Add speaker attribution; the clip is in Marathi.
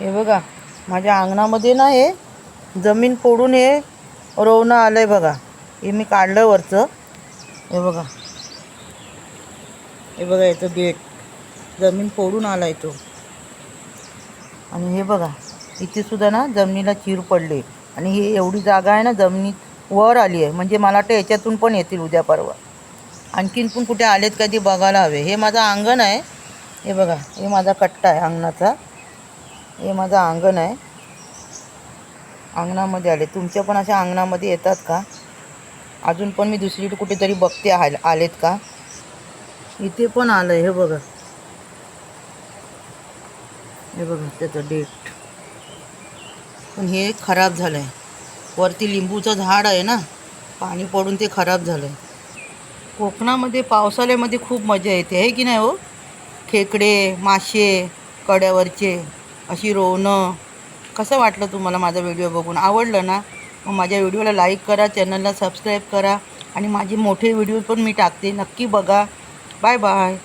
Speaker 1: हे बघा माझ्या अंगणामध्ये ना हे जमीन फोडून हे रोवणं आलं आहे बघा. हे मी काढलं वरचं. हे बघा. हे बघा याचं गेट. जमीन फोडून आला आहे तो. आणि हे बघा इथे सुद्धा ना जमिनीला चीर पडले. आणि ही एवढी जागा आहे ना जमिनीत वर आली आहे. म्हणजे मला वाटतं याच्यातून पण येतील उद्या परवा. आणखीन पण कुठे आलेत का ते बघायला हवे. हे माझं अंगण आहे. हे बघा हे माझा कट्टा आहे अंगणाचा. हे माझं अंगण आहे. अंगणामध्ये आले. तुमच्या पण अशा अंगणामध्ये येतात का? अजून पण मी दुसरीकडे कुठेतरी बघते आल आलेत का? इथे पण आलं आहे हे बघा. हे बघा त्याचं डेट पण हे खराब झालं आहे वरती लिंबूचं झाड आहे ना? पाणी पडून ते खराब झालं आहे कोकणामध्ये पावसाळ्यामध्ये खूप मजा येते आहे की नाही हो? खेकडे मासे कड्यावरचे. अशी रोवणं. कसं वाटलं तुम्हाला माझा व्हिडिओ बघून? आवडलं ना? मग माझ्या व्हिडिओला लाईक करा चॅनलला सबस्क्राईब करा आणि माझे मोठे व्हिडिओ पण मी टाकते. नक्की बघा. Bye bye